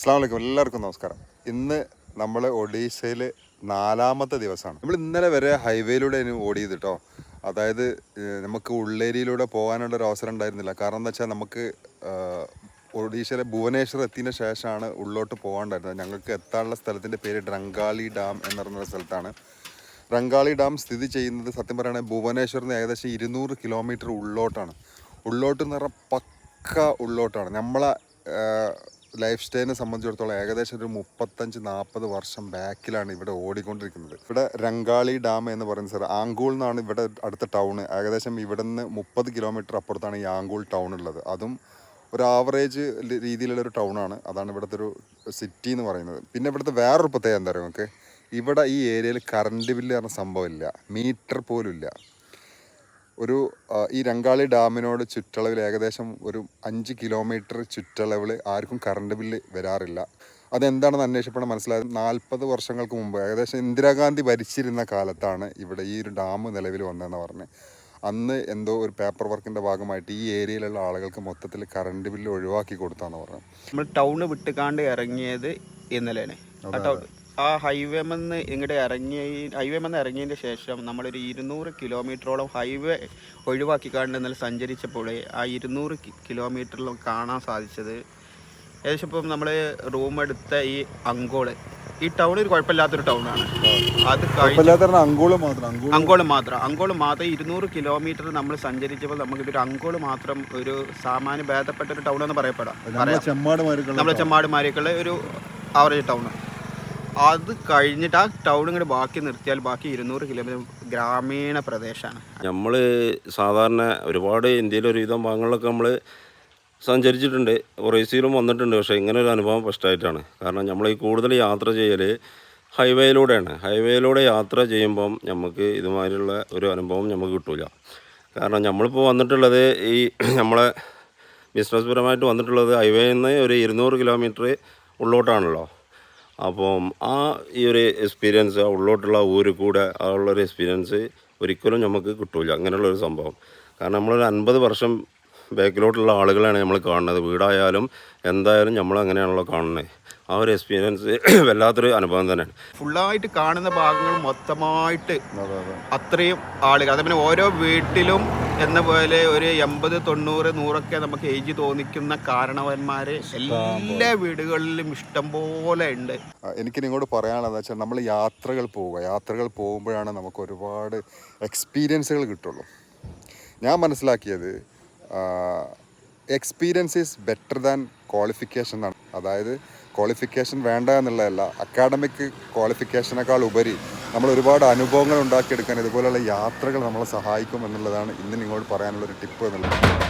അസ്സാം എല്ലാവർക്കും നമസ്കാരം. ഇന്ന് നമ്മൾ ഒഡീഷയിൽ നാലാമത്തെ ദിവസമാണ്. നമ്മൾ ഇന്നലെ വരെ ഹൈവേയിലൂടെ ഓടിയത് കേട്ടോ അതായത് നമുക്ക് ഉള്ളേരിയിലൂടെ പോകാനുള്ള ഒരു അവസരം ഉണ്ടായിരുന്നില്ല. കാരണം എന്താ വെച്ചാൽ നമുക്ക് ഒഡീഷയിലെ ഭുവനേശ്വർ എത്തിയതിന് ശേഷമാണ് ഉള്ളോട്ട് പോകാണ്ടായിരുന്നത്. ഞങ്ങൾക്ക് എത്താനുള്ള സ്ഥലത്തിന്റെ പേര് ഡ്രങ്കാളി ഡാം എന്ന് പറയുന്ന സ്ഥലത്താണ്. റങ്കാളി ഡാം സ്ഥിതി ചെയ്യുന്നത് സത്യം പറയുകയാണെങ്കിൽ ഭുവനേശ്വറിന് ഏകദേശം ഇരുന്നൂറ് കിലോമീറ്റർ ഉള്ളോട്ടാണ്. ഉള്ളോട്ട് എന്ന് പറഞ്ഞാൽ പക്ക ഉള്ളോട്ടാണ്. നമ്മളെ ലൈഫ് സ്റ്റൈലിനെ സംബന്ധിച്ചിടത്തോളം ഏകദേശം ഒരു മുപ്പത്തഞ്ച് നാൽപ്പത് വർഷം ബാക്കിലാണ് ഇവിടെ ഓടിക്കൊണ്ടിരിക്കുന്നത്. ഇവിടെ രംഗാളി ഡാം എന്ന് പറയുന്ന സ്ഥലം ആങ്കൂൾ എന്നാണ് ഇവിടെ അടുത്ത ടൗൺ ഏകദേശം ഇവിടെ നിന്ന് മുപ്പത് കിലോമീറ്റർ അപ്പുറത്താണ് ഈ ആങ്കൂൾ ടൗൺ ഉള്ളത്. അതും ഒരു ആവറേജ് രീതിയിലുള്ള ഒരു ടൗണാണ് അതാണ് ഇവിടുത്തെ ഒരു സിറ്റി എന്ന് പറയുന്നത്. പിന്നെ ഇവിടുത്തെ വേറൊരു പ്രത്യേകത എന്താ പറയുക നമുക്ക് ഇവിടെ ഈ ഏരിയയിൽ കറണ്ട് ബില്ല് പറഞ്ഞ സംഭവമില്ല മീറ്റർ പോലും ഇല്ല. ഒരു ഈ രംഗാളി ഡാമിനോട് ചുറ്റളവിൽ ഏകദേശം ഒരു അഞ്ച് കിലോമീറ്റർ ചുറ്റളവിൽ ആർക്കും കറണ്ട് ബില്ല് വരാറില്ല. അതെന്താണെന്ന് അന്വേഷിച്ചപ്പോൾ മനസ്സിലായത് നാൽപ്പത് വർഷങ്ങൾക്ക് മുമ്പ് ഏകദേശം ഇന്ദിരാഗാന്ധി ഭരിച്ചിരുന്ന കാലത്താണ് ഇവിടെ ഈ ഒരു ഡാം നിലവിൽ വന്നതെന്ന് പറഞ്ഞ്. അന്ന് എന്തോ ഒരു പേപ്പർ വർക്കിന്റെ ഭാഗമായിട്ട് ഈ ഏരിയയിലുള്ള ആളുകൾക്ക് മൊത്തത്തിൽ കറണ്ട് ബില്ല് ഒഴിവാക്കി കൊടുത്താന്ന് പറഞ്ഞു. നമ്മൾ ടൗണ് വിട്ടുകാണ്ട് ഇറങ്ങിയത് ഇന്നലെയാണ് ആ ഹൈവേ മെന്ന് ഇങ്ങോട്ട് ഇറങ്ങിയ ഹൈവേ മെന്ന് ഇറങ്ങിയതിന് ശേഷം നമ്മളൊരു ഇരുന്നൂറ് കിലോമീറ്ററോളം ഹൈവേ ഒഴിവാക്കി ഇന്നലെ സഞ്ചരിച്ചപ്പോൾ ആ ഇരുന്നൂറ് കിലോമീറ്ററിലും കാണാൻ സാധിച്ചത്. ഏകദേശം ഇപ്പം നമ്മൾ റൂം എടുത്ത ഈ അങ്കോൾ. ഈ ടൗൺ ഒരു കുഴപ്പമില്ലാത്തൊരു ടൗണാണ് അത് അങ്കോൾ മാത്രം അങ്കോൾ മാത്രം. അങ്കോൾ മാത്രം. ഇരുന്നൂറ് കിലോമീറ്റർ നമ്മൾ സഞ്ചരിച്ചപ്പോൾ നമുക്ക് ഇതൊരു അങ്കോൾ മാത്രം ഒരു സാമാന്യ ഭേദപ്പെട്ട ഒരു ടൗൺ എന്ന് പറയപ്പെടാം. നമ്മുടെ ചെമ്മാട് മാരിക്കുള്ള ഒരു ആവറേജ് ടൗൺ അത് കഴിഞ്ഞിട്ട് ആ ടൗൺ ഇങ്ങോട്ട് ബാക്കി നിർത്തിയാൽ ബാക്കി ഇരുന്നൂറ് കിലോമീറ്റർ ഗ്രാമീണ പ്രദേശമാണ് നമ്മൾ സാധാരണ ഒരുപാട് ഇന്ത്യയിലെ ഒരുവിധം ഭാഗങ്ങളിലൊക്കെ നമ്മൾ സഞ്ചരിച്ചിട്ടുണ്ട്. ഒറീസയിലും വന്നിട്ടുണ്ട്. പക്ഷേ ഇങ്ങനെ ഒരു അനുഭവം ഫസ്റ്റായിട്ടാണ് കാരണം നമ്മൾ ഈ കൂടുതൽ യാത്ര ചെയ്യൽ ഹൈവേയിലൂടെയാണ്. ഹൈവേയിലൂടെ യാത്ര ചെയ്യുമ്പം നമുക്ക് ഇതുമാതിരിയുള്ള ഒരു അനുഭവം നമുക്ക് കിട്ടില്ല കാരണം നമ്മളിപ്പോൾ വന്നിട്ടുള്ളത് ഈ നമ്മളെ ബിസിനസ് പരമായിട്ട് വന്നിട്ടുള്ളത് ഹൈവേയിൽ നിന്ന് ഒരു ഇരുന്നൂറ് കിലോമീറ്റർ ഉള്ളോട്ടാണല്ലോ. അപ്പം ആ ഈ ഒരു എക്സ്പീരിയൻസ് ആ ഉള്ളോട്ടുള്ള ഊര് കൂടെ ആ ഉള്ളൊരു എക്സ്പീരിയൻസ് ഒരിക്കലും നമുക്ക് കിട്ടില്ല അങ്ങനെയുള്ളൊരു സംഭവം. കാരണം നമ്മളൊരു അൻപത് വർഷം ബാക്കിലോട്ടുള്ള ആളുകളാണ് നമ്മൾ കാണുന്നത്. വീടായാലും എന്തായാലും നമ്മൾ അങ്ങനെയാണല്ലോ കാണുന്നത്. ആ ഒരു എക്സ്പീരിയൻസ് വല്ലാത്തൊരു അനുഭവം തന്നെയാണ്. ഫുള്ളായിട്ട് കാണുന്ന ഭാഗങ്ങൾ മൊത്തമായിട്ട് അത്രയും ആളുകൾ. അതേപോലെ ഓരോ വീട്ടിലും എന്ന പോലെ ഒരു എൺപത് തൊണ്ണൂറ് നൂറൊക്കെ നമുക്ക് ഏജ് തോന്നിക്കുന്ന കാരണവന്മാര് എല്ലാ വീടുകളിലും ഇഷ്ടം പോലെ ഉണ്ട്. എനിക്ക് നിങ്ങളോട് പറയാനുള്ളത് വെച്ചാൽ നമ്മൾ യാത്രകൾ പോവുക. യാത്രകൾ പോകുമ്പോഴാണ് നമുക്ക് ഒരുപാട് എക്സ്പീരിയൻസുകൾ കിട്ടുള്ളൂ. ഞാൻ മനസ്സിലാക്കിയത് experience is better than qualification എന്നാണ്. അതായത് ക്വാളിഫിക്കേഷൻ വേണ്ട എന്നുള്ളതല്ല അക്കാഡമിക് ക്വാളിഫിക്കേഷനേക്കാൾ ഉപരി നമ്മൾ ഒരുപാട് അനുഭവങ്ങൾ ഉണ്ടാക്കിയെടുക്കാൻ ഇതുപോലെയുള്ള യാത്രകൾ നമ്മളെ സഹായിക്കും എന്നുള്ളതാണ് ഇന്ന് നിങ്ങളോട് പറയാനുള്ളൊരു ടിപ്പ് എന്നുള്ളത്.